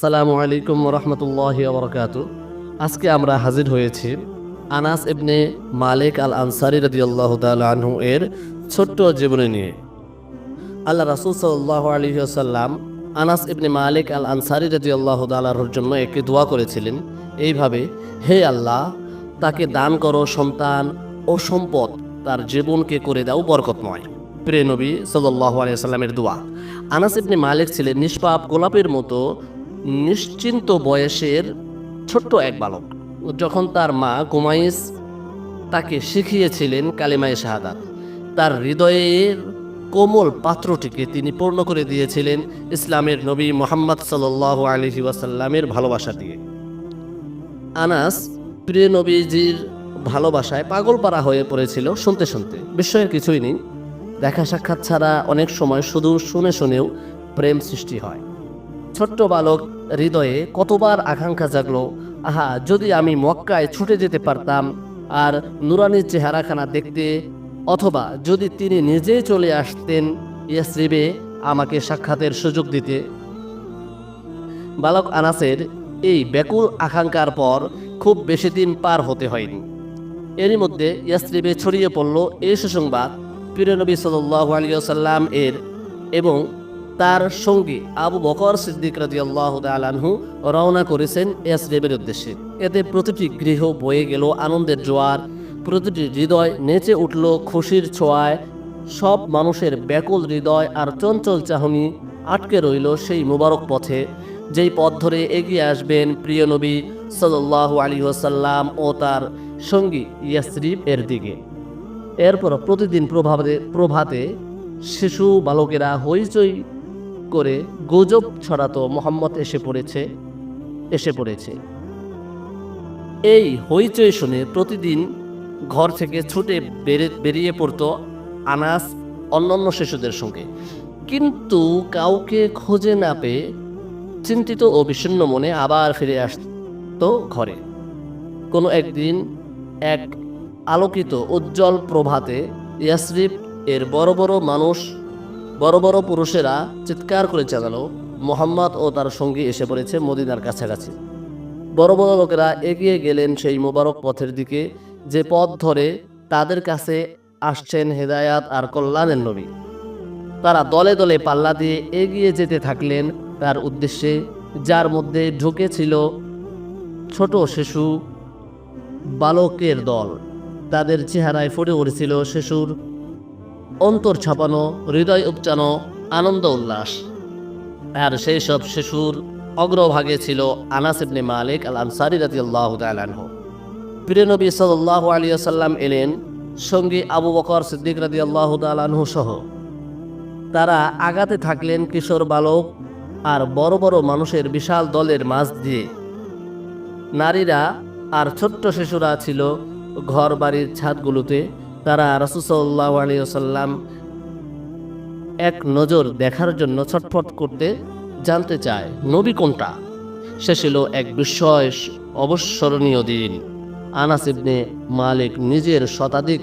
আসসালামু আলাইকুম রহমতুল্লাহ বরকাত আজকে আমরা হাজির হয়েছি আনাস ইবনে মালিক আল আনসারি রদিয়াল্লাহ আনহু এর ছোট্ট জীবনী নিয়ে। আল্লাহ রাসুল সাল্লাহ আলী আসাল্লাম আনাস ইবনে মালিক আল আনসারি রদিয়াল্লাহ তালাহর জন্য একটি দোয়া করেছিলেন। এইভাবে, হে আল্লাহ, তাকে দান করো সন্তান ও সম্পদ, তার জীবনকে করে দাও বরকতময়। প্রিয় নবী সাল্লাহ আলিয়াল্লামের দোয়া। আনাস ইবনে মালিক ছিলেন নিষ্পাপ গোলাপের মতো নিশ্চিন্ত বয়সের ছোট্ট এক বালক। যখন তার মা কুমাইস তাকে শিখিয়েছিলেন কালিমায়ে শাহাদাত, তার হৃদয়ের কোমল পাত্রটিকে তিনি পূর্ণ করে দিয়েছিলেন ইসলামের নবী মোহাম্মদ সাল্লাহ আলহি ওয়াসাল্লামের ভালোবাসা দিয়ে। আনাস প্রিয় নবীজির ভালোবাসায় পাগল পারা হয়ে পড়েছিল শুনতে শুনতে। বিস্ময়ের কিছুই নেই। দেখা সাক্ষাৎ ছাড়া অনেক সময় শুধু শুনে শুনেও প্রেম সৃষ্টি হয়। ছোট্ট বালক হৃদয়ে কতবার আকাঙ্ক্ষা জাগলো, আহা, যদি আমি মক্কায় ছুটে যেতে পারতাম আর নুরানির চেহারাখানা দেখতে, অথবা যদি তিনি নিজেই চলে আসতেন, ইয়াসরিবে আমাকে সাক্ষাতের সুযোগ দিতে। বালক আনাসের এই ব্যাকুল আকাঙ্ক্ষার পর খুব বেশি দিন পার হতে হয়নি। এরই মধ্যে ইয়াসরিবে ছড়িয়ে পড়ল এই সুসংবাদ পিরনবী সাল্লাহ আলিয়াল্লাম এর এবং তার সঙ্গী আবু বকর সিদ্দিক রাজি আল্লাহ আনহু রওনা করেছেন ইয়াসরিবের উদ্দেশ্যে। এতে প্রতিটি গৃহ বয়ে গেল আনন্দের জোয়ার, প্রতিটি হৃদয় নেচে উঠল খুশির ছোঁয়ায়, সব মানুষের ব্যাকুল হৃদয় আর চঞ্চল চাহনি আটকে রইল সেই মুবারক পথে, যেই পথ ধরে এগিয়ে আসবেন প্রিয় নবী সাল্লাহ আলী ওসাল্লাম ও তার সঙ্গী ইয়াসরিব এর দিকে। এরপর প্রতিদিন প্রভাতে প্রভাতে শিশু, বালকেরা হইচই করে গুজব ছড়াতো মোহাম্মদ এসে পড়েছে এসে পড়েছে। এই হইচই শুনে প্রতিদিন ঘর থেকে ছুটে বেরিয়ে পড়তো আনাস অন্যান্য শিশুদের সঙ্গে। কিন্তু কাউকে খোঁজে না পেয়ে চিন্তিত ও বিষণ্ণ মনে আবার ফিরে আসতো ঘরে। কোনো একদিন এক আলোকিত উজ্জ্বল প্রভাতে ইয়াসরিফ এর বড় বড় মানুষ বড় বড় পুরুষেরা চিৎকার করে জানালো মোহাম্মদ ও তার সঙ্গী এসে পড়েছে মদিনার কাছাকাছি। বড় বড় লোকেরা এগিয়ে গেলেন সেই মোবারক পথের দিকে, যে পথ ধরে তাদের কাছে আসছেন হেদায়াত আর কল্যাণের নবী। তারা দলে দলে পাল্লা দিয়ে এগিয়ে যেতে থাকলেন তার উদ্দেশ্যে, যার মধ্যে ঢুকেছিল ছোট শিশু বালকের দল। তাদের চেহারায় ফুটে উঠেছিল শিশুর অন্তর ছাপানো, হৃদয় উপচানো, আনন্দ উল্লাস। আর সেই সব শিশুর অগ্রভাগে ছিল আনাস ইবনে মালিক আল আনসারি রাদিয়াল্লাহু তাআলা আনহু। প্রিয় নবী সাল্লাল্লাহু আলাইহি ওয়াসাল্লাম এলেন সঙ্গী আবু বকর সিদ্দিক রাদিয়াল্লাহু তাআলা আনহু সহ। তারা আগাতে থাকলেন কিশোর বালক আর বড় বড় মানুষের বিশাল দলের মাঝ দিয়ে। নারীরা আর ছোট্ট শিশুরা ছিল ঘর বাড়ির ছাদগুলোতে তারা রাসুসাল্লাহ আলিয়াল্লাম এক নজর দেখার জন্য ছটফট করতে জানতে চায়, নবী কোনটা? সে ছিল এক বিস্ময় অবস্মরণীয় দিন। আনাস ইবনে মালিক নিজের শতাধিক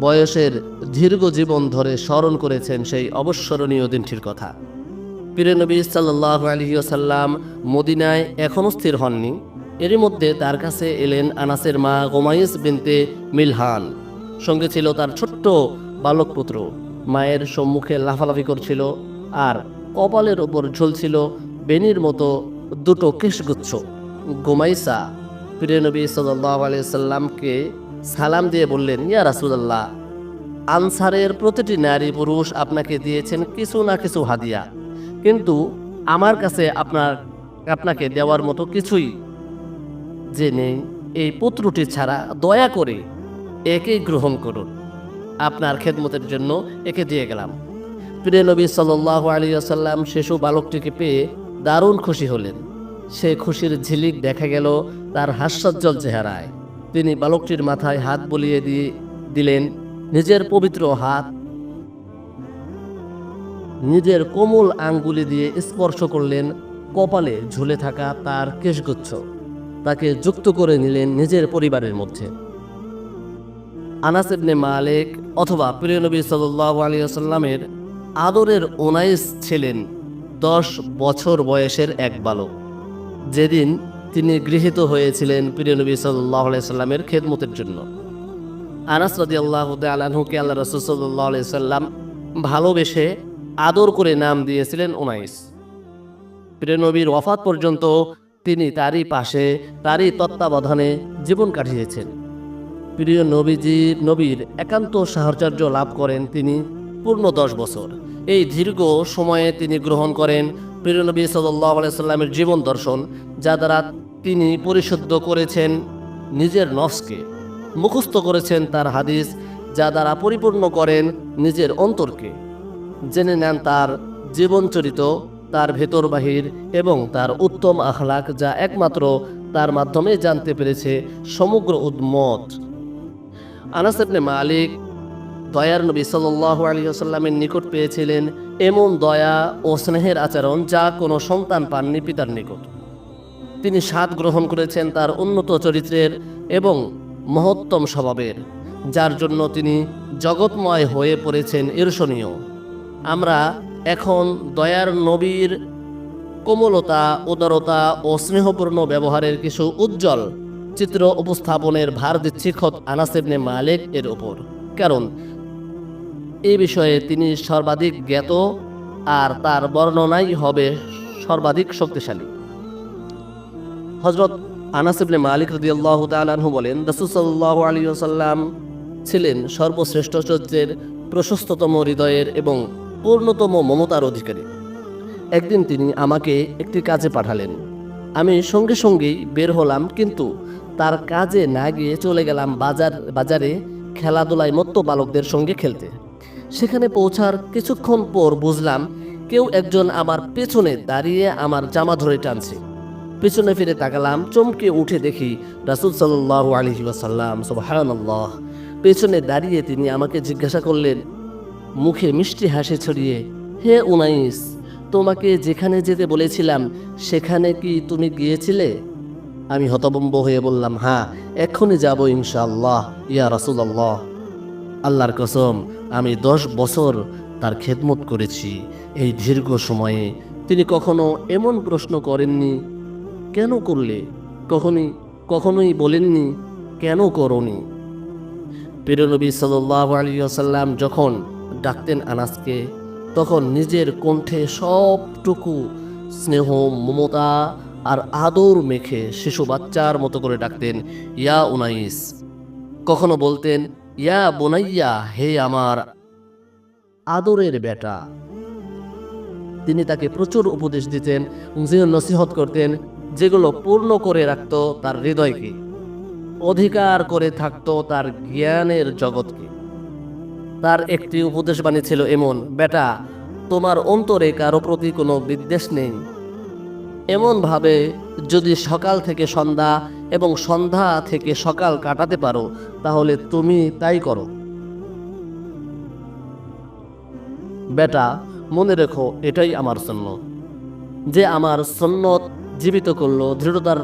বয়সের দীর্ঘ জীবন ধরে স্মরণ করেছেন সেই অবস্মরণীয় দিনটির কথা। পীরে নবী সাল্লাহ আলহিউসাল্লাম মদিনায় এখনও স্থির হননি। এরই মধ্যে তার কাছে এলেন আনাসের মা গোমাইস বিনতে মিলহান। সঙ্গে ছিল তার ছোট্ট বালক পুত্র মায়ের সম্মুখে লাফালাফি করছিল আর কপালের ওপর ঝুলছিল বেনির মতো দুটো কেশগুচ্ছ। গোমাইসা, পীরে নবী সাল্লাহ আলিয়াল্লামকে সালাম দিয়ে বললেন, ইয়া রাসুলাল্লাহ, আনসারের প্রতিটি নারী পুরুষ আপনাকে দিয়েছেন কিছু না কিছু হাদিয়া। কিন্তু আমার কাছে আপনার, আপনাকে দেওয়ার মতো কিছুই যে নেই এই পুত্রটি ছাড়া দয়া করে একেই গ্রহণ করুন। আপনার খেদমতের জন্য একে দিয়ে গেলাম। প্রিয় নবী সাল্লাহ আলী আসাল্লাম শিশু বালকটিকে পেয়ে দারুণ খুশি হলেন। সে খুশির ঝিলিক দেখা গেল তার হাস্যজ্জ্বল চেহারায়। তিনি বালকটির মাথায় হাত বলিয়ে দিয়ে দিলেন, নিজের পবিত্র হাত, নিজের কোমল আঙ্গুলি দিয়ে স্পর্শ করলেন। কপালে ঝুলে থাকা তার কেশগুচ্ছ। তাকে যুক্ত করে নিলেন নিজের পরিবারের মধ্যে। আনাস ইবনে মালিক অথবা প্রিয় নবী সাল্লাল্লাহু আলাইহি ওয়াসাল্লামের আদরের ওনাইস ছিলেন দশ বছর বয়সের এক বালক। যেদিন তিনি গৃহীত হয়েছিলেন প্রিয় নবী সাল্লাহ সাল্লামের খেদমতের জন্য। আনাস রাদি আল্লাহ আলাহুকে আল্লাহ রসুল সাল্লাহ সাল্লাম ভালোবেসে আদর করে নাম দিয়েছিলেন ওনাইস। প্রিয় নবীর পর্যন্ত তিনি তারই পাশে, তারই তত্ত্বাবধানে জীবন কাটিয়েছেন। প্রিয় নবীজি, নবীর একান্ত সাহচর্য লাভ করেন তিনি পূর্ণ দশ বছর। এই দীর্ঘ সময়ে তিনি গ্রহণ করেন প্রিয় নবী সাল্লাহ সাল্লামের জীবন দর্শন, যা দ্বারা তিনি পরিশুদ্ধ করেছেন নিজের নফসকে। মুখস্থ করেছেন তার হাদিস, যা দ্বারা পরিপূর্ণ করেন নিজের অন্তরকে। জেনে নেন তার জীবনচরিত, তার ভেতর বাহির এবং তার উত্তম আখলাক, যা একমাত্র তার মাধ্যমে জানতে পেরেছে সমগ্র উদ্মত আনাস মালিক দয়ার নবী সাল্লাল্লাহু আলাইহি ওয়াসাল্লামের নিকট পেয়েছিলেন এমন দয়া ও স্নেহের আচরণ যা কোনো সন্তান পাননি পিতার নিকট। তিনি স্বাদ গ্রহণ করেছেন তার উন্নত চরিত্রের এবং মহত্তম স্বভাবের, যার জন্য তিনি জগৎময় হয়ে পড়েছেন ঈর্ষণীয়। আমরা এখন দয়ার নবীর কোমলতা, উদারতা ও স্নেহপূর্ণ ব্যবহারের কিছু উজ্জ্বল চিত্র উপস্থাপনের ভার দিচ্ছি খত আনাসেবনে মালিক এর ওপর কারণ এই বিষয়ে তিনি সর্বাধিক জ্ঞাত আর তার বর্ণনাই হবে সর্বাধিক শক্তিশালী। হজরত আনাসিবনে মালিক রদিয়াল্লাহ তালাহু বলেন রসুসাল্লাহ আলী সাল্লাম ছিলেন সর্বশ্রেষ্ঠ চরিত্রের প্রশস্ততম হৃদয়ের এবং পূর্ণতম মমতার অধিকারী। একদিন তিনি আমাকে একটি কাজে পাঠালেন। আমি সঙ্গে সঙ্গেই বের হলাম, কিন্তু তার কাজে না গিয়ে চলে গেলাম বাজার, বাজারে খেলাধুলায় মত্ত বালকদের সঙ্গে খেলতে। সেখানে পৌঁছার কিছুক্ষণ পর বুঝলাম কেউ একজন আমার পেছনে দাঁড়িয়ে আমার জামা ধরে টানছে। পেছনে ফিরে তাকালাম, চমকে উঠে দেখি রাসুল সাল্লাহ আলহি ওয়াসাল্লাম, সুবহানাল্লাহ। পেছনে দাঁড়িয়ে তিনি আমাকে জিজ্ঞাসা করলেন, মুখে মিষ্টি হাসি ছড়িয়ে, হে উনাইস তোমাকে যেখানে যেতে বলেছিলাম, সেখানে কি তুমি গিয়েছিলে? আমি হতবম্ব হয়ে বললাম হ্যাঁ এক্ষুনি যাব ইনশাআল্লাহ, ইয়া রাসুলাল্লাহ। আল্লাহর কসম, আমি দশ বছর তার খেদমত করেছি। এই দীর্ঘ সময়ে তিনি কখনো এমন প্রশ্ন করেননি, কেন করলে? কখনই, কখনোই বলেননি, কেন করনি? প্রিয়নবী সাল্লাহ আলিয়াল্লাম যখন ডাকতেন আনাসকে, তখন নিজের কণ্ঠে সবটুকু স্নেহ, মমতা আর আদর মেখে শিশু বাচ্চার মতো করে ডাকতেন, ইয়া উনাইস। কখনো বলতেন, ইয়া বোনাইয়া, হে আমার আদরের বেটা। তিনি তাকে প্রচুর উপদেশ দিতেন যে নসিহত করতেন, যেগুলো পূর্ণ করে রাখত তার হৃদয়কে, অধিকার করে থাকত তার জ্ঞানের জগৎকে। তার একটি উপদেশ বাণী ছিল এমন, বেটা, তোমার অন্তরে কারও প্রতি কোনো বিদ্বেষ নেই। এমনভাবে যদি সকাল থেকে সন্ধ্যা এবং সন্ধ্যা থেকে সকাল কাটাতে পারো, তাহলে তুমি তাই করো। বেটা, মনে রেখো, এটাই আমার সন্ন্যত যে আমার সন্ন্যত জীবিত করল, দৃঢ়তার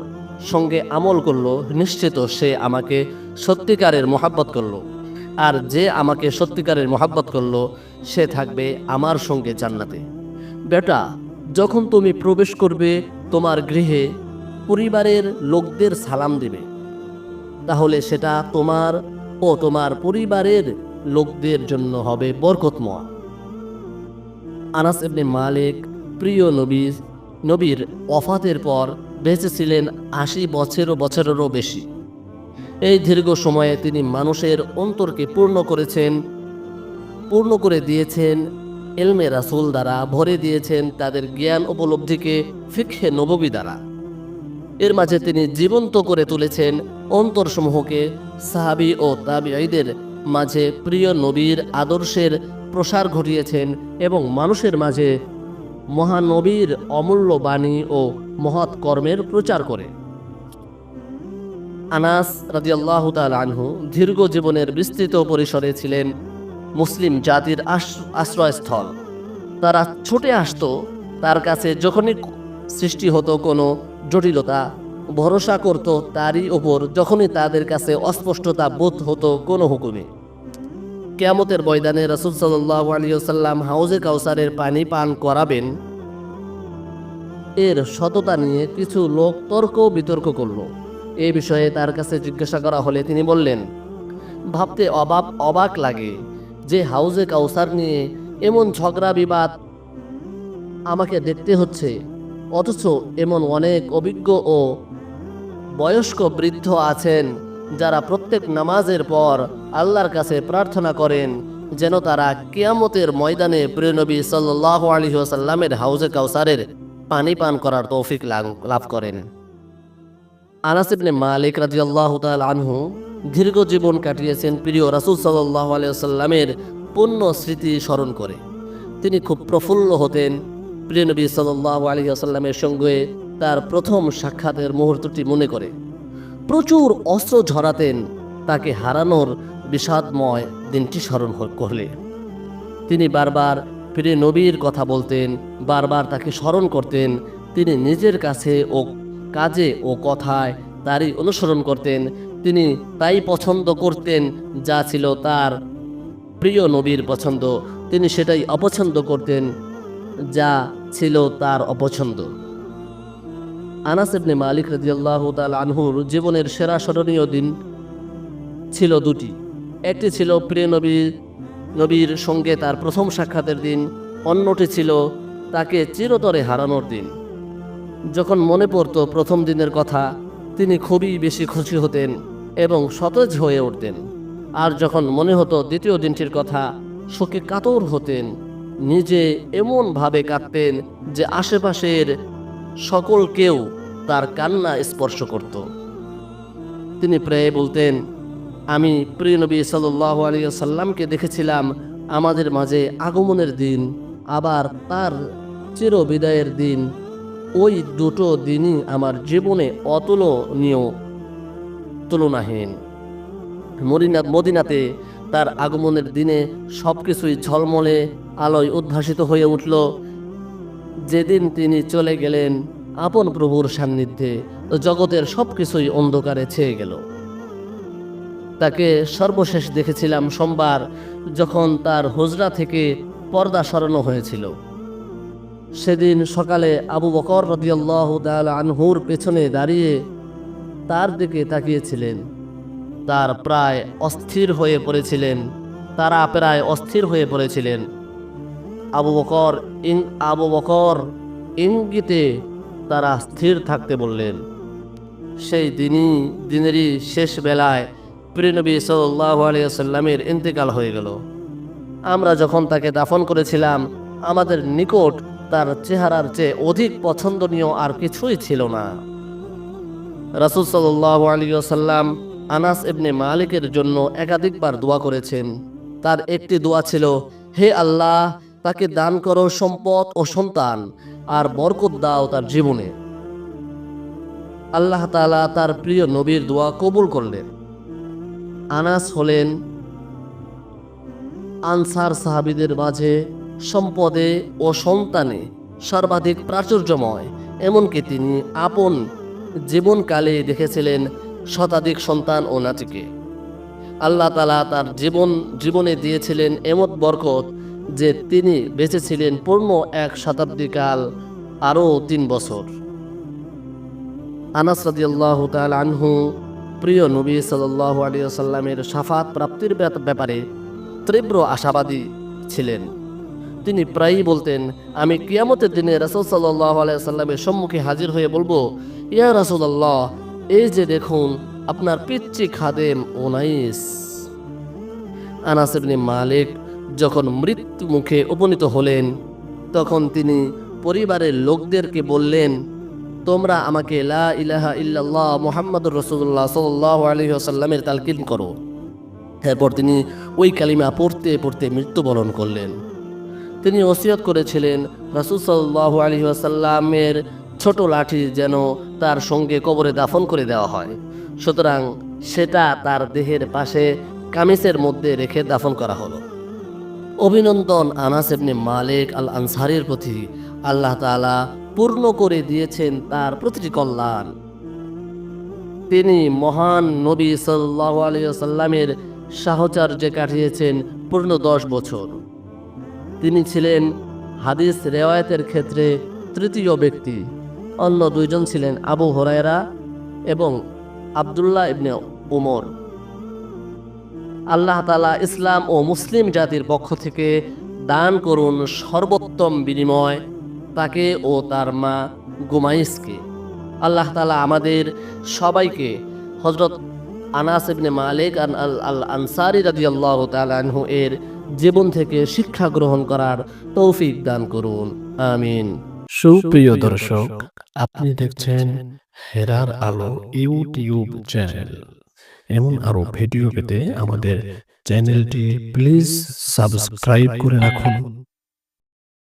সঙ্গে আমল করল, নিশ্চিত সে আমাকে সত্যিকারের মোহাব্বত করল। আর যে আমাকে সত্যিকারের মোহাব্বত করল, সে থাকবে আমার সঙ্গে জান্নাতে। বেটা, যখন তুমি প্রবেশ করবে তোমার গৃহে পরিবারের লোকদের সালাম দেবে। তাহলে সেটা তোমার ও তোমার পরিবারের লোকদের জন্য হবে বরকতময়। আনাস ইবনে মালিক, প্রিয় নবী, নবীর অফাতের পর বেঁচে ছিলেন আশি বছর বছরেরও বেশি। এই দীর্ঘ সময়ে তিনি মানুষের অন্তরকে পূর্ণ করেছেন, পূর্ণ করে দিয়েছেন এলমে রাসুল দ্বারা ভরে দিয়েছেন তাদের জ্ঞান উপলব্ধিকে ফিক্ষে নববী দ্বারা। এর মাঝে তিনি জীবন্ত করে তুলেছেন অন্তরসমূহকে সাহাবি ও তাবিআইদের মাঝে প্রিয় নবীর আদর্শের প্রসার ঘটিয়েছেন এবং মানুষের মাঝে মহানবীর অমূল্য বাণী ও মহৎ কর্মের প্রচার করে। আনাস রাজিয়াল্লাহ তাল আনহু দীর্ঘ জীবনের বিস্তৃত পরিসরে ছিলেন মুসলিম জাতির আশ- আশ্রয়স্থল। তারা ছুটে আসতো, তার কাছে যখনই সৃষ্টি হতো কোনো জটিলতা, ভরসা করত, তারই ওপর যখনই তাদের কাছে অস্পষ্টতা বোধ হতো কোনো হুকুমে। কেয়ামতের ময়দানে রসুল সাল্লাহ হাউজে কাউসারের পানি পান করাবেন। এর সততা নিয়ে কিছু লোক তর্ক বিতর্ক করল। এ বিষয়ে তার কাছে জিজ্ঞাসা করা হলে তিনি বললেন, ভাবতে অবাক অবাক লাগে। যে হাউজে কাউসার নিয়ে এমন ঝগড়া, বিবাদ আমাকে দেখতে হচ্ছে, অথচ এমন অনেক অভিজ্ঞ ও বয়স্ক বৃদ্ধ আছেন যারা প্রত্যেক নামাজের পর আল্লাহর কাছে প্রার্থনা করেন যেন তারা কিয়ামতের ময়দানে প্রিয়নবী সাল্লাহ আলী হাউজে কাউসারের পানি পান করার তৌফিক লাভ করেন। আনাস ইবনে মালিক রাদিয়াল্লাহু তাআলা আনহু দীর্ঘ জীবন কাটিয়েছেন প্রিয় রাসূল সাল্লাল্লাহু আলাইহি সাল্লামের পূর্ণ স্মৃতি স্মরণ করে। তিনি খুব প্রফুল্ল হতেন। প্রিয় নবী সাল্লাল্লাহু আলাইহি সঙ্গে তার প্রথম সাক্ষাতের মুহূর্তটি মনে করে। প্রচুর অস্ত্র ঝরাতেন, তাকে হারানোর বিষাদময় দিনটি স্মরণ করলে। তিনি বারবার প্রিয় নবীর কথা বলতেন, বারবার তাকে স্মরণ করতেন, তিনি নিজের কাছে ও কাজে ও কথায় তারই অনুসরণ করতেন। তিনি তাই পছন্দ করতেন যা ছিল তার প্রিয় নবীর পছন্দ। তিনি সেটাই অপছন্দ করতেন যা ছিল তার অপছন্দ। আনাস ইবনে মালিক রাদিয়াল্লাহু তাআলা আনহুর জীবনের সেরা স্মরণীয় দিন ছিল দুটি। একটি ছিল প্রিয় নবীর নবীর সঙ্গে তার প্রথম সাক্ষাতের দিন। অন্যটি ছিল তাকে চিরতরে হারানোর দিন। যখন মনে পড়তো প্রথম দিনের কথা, তিনি খুবই বেশি খুশি হতেন এবং সতেজ হয়ে উঠতেন। আর যখন মনে হতো দ্বিতীয় দিনটির কথা শোকে কাতর হতেন, নিজে এমনভাবে কাঁদতেন যে আশেপাশের সকল কেউ তার কান্না স্পর্শ করত। তিনি প্রায় বলতেন, আমি প্রিয় নবী সাল্লাহ আলিয়া সাল্লামকে দেখেছিলাম আমাদের মাঝে আগমনের দিন, আবার তার চির বিদায়ের দিন ওই দুটো দিনই আমার জীবনে অতুলনীয়, তুলনাহীন। মদিনা মদিনাতে তার আগমনের দিনে সব কিছুই ঝলমলে, আলোয় উদ্ভাসিত হয়ে উঠল। যেদিন তিনি চলে গেলেন, আপন প্রভুর সান্নিধ্যে জগতের সব কিছুই অন্ধকারে ছেয়ে গেল। তাকে সর্বশেষ দেখেছিলাম সোমবার, যখন তার হুজরা থেকে পর্দা সরানো হয়েছিল। সেদিন সকালে আবু বকর রদিয়াল্লাহ তাআলা আনহুর পেছনে দাঁড়িয়ে তার দিকে তাকিয়েছিলেন। তার প্রায় অস্থির হয়ে পড়েছিলেন। তারা প্রায় অস্থির হয়ে পড়েছিলেন। আবু বকর ইং আবু বকর ইঙ্গিতে তারা স্থির থাকতে বললেন, সেই দিনই, দিনেরই শেষ বেলায় প্রিয়নবী সাল্লাহ আলিয়াল্লামের ইন্তেকাল হয়ে গেল। আমরা যখন তাকে দাফন করেছিলাম, আমাদের নিকট তার চেহারার চেয়ে অধিক পছন্দনীয় আর কিছুই ছিল না। রাসুল সাল্লাহ আলিয়াল্লাম আনাস ইবনে মালিকের জন্য একাধিকবার দোয়া করেছেন। তার একটি দোয়া ছিল, হে আল্লাহ, তাকে দান করো সম্পদ ও সন্তান আর বরকত দাও তার জীবনে। আল্লাহ তালা তার প্রিয় নবীর দোয়া কবুল করলেন। আনাস হলেন আনসার সাহাবিদের মাঝে সম্পদে ও সন্তানে সর্বাধিক প্রাচুর্যময়, এমনকি তিনি আপন জীবনকালে দেখেছিলেন শতাধিক সন্তান ও নাতিকে। আল্লাহ তালা তার জীবন, জীবনে দিয়েছিলেন এমত বরকত যে তিনি বেঁচেছিলেন পূর্ণ এক শতাব্দীকাল, আরও তিন বছর। আনাস রাদিয়াল্লাহু তাআলা আনহু, প্রিয় নবী সাল্লাল্লাহু আলাইহি সাল্লামের শাফাত প্রাপ্তির ব্যাপ- ব্যাপারে তীব্র আশাবাদী ছিলেন। তিনি প্রায়ই বলতেন, আমি কিয়ামতের দিনে রাসূল সাল্লাল্লাহু আলাইহি সাল্লামের সম্মুখে হাজির হয়ে বলব, ইয়া রাসূলুল্লাহ, এই যে দেখুন, আপনার পিচ্চি খাদেম ওনাইস আনাস ইবনে মালিক যখন মৃত্যু মুখে উপনীত হলেন, তখন তিনি পরিবারের লোকদেরকে বললেন, তোমরা আমাকে লা ইলাহা ইল্লাল্লাহ মুহাম্মাদুর রাসূলুল্লাহ সাল্লাল্লাহু আলাইহি ওয়াসাল্লামের তালকিন করো। এরপর তিনি ওই কালিমা পড়তে পড়তে মৃত্যুবরণ করলেন। তিনি ওসিয়ত করেছিলেন, রাসূল সাল্লাল্লাহু আলাইহি ওয়াসাল্লামের ছোট লাঠি যেন তার সঙ্গে কবরে দাফন করে দেওয়া হয়। সুতরাং সেটা তার দেহের পাশে কামিজের মধ্যে রেখে দাফন করা হলো। অভিনন্দন আনাস ইবনে মালিক আল আনসারির প্রতি। আল্লাহ তাআলা পূর্ণ করে দিয়েছেন তার প্রতিটি কল্যাণ। তিনি মহান নবী সাল্লাহ আলাইহি সাল্লামের সাহচর্যে কাটিয়েছেন পূর্ণ দশ বছর। তিনি ছিলেন হাদিস রেওয়ায়তের ক্ষেত্রে তৃতীয় ব্যক্তি। অন্য দুইজন ছিলেন আবু হরায়রা এবং আবদুল্লাহ ইবনে উমর। আল্লাহ তালা ইসলাম ও মুসলিম জাতির পক্ষ থেকে দান করুন সর্বোত্তম বিনিময় তাকে ও তার মা গুমাইসকে আল্লাহ তালা আমাদের সবাইকে হজরত আনাস ইবনে মালিক আল আনসারি রাজি আল্লাহ এর জীবন থেকে শিক্ষা গ্রহণ করার তৌফিক দান করুন। আমিন। সুপ্রিয় দর্শক, আপনি দেখছেন হেরার আলো ইউটিউব চ্যানেল। এমন আরও ভিডিও পেতে আমাদের চ্যানেলটি প্লিজ সাবস্ক্রাইব করে রাখুন।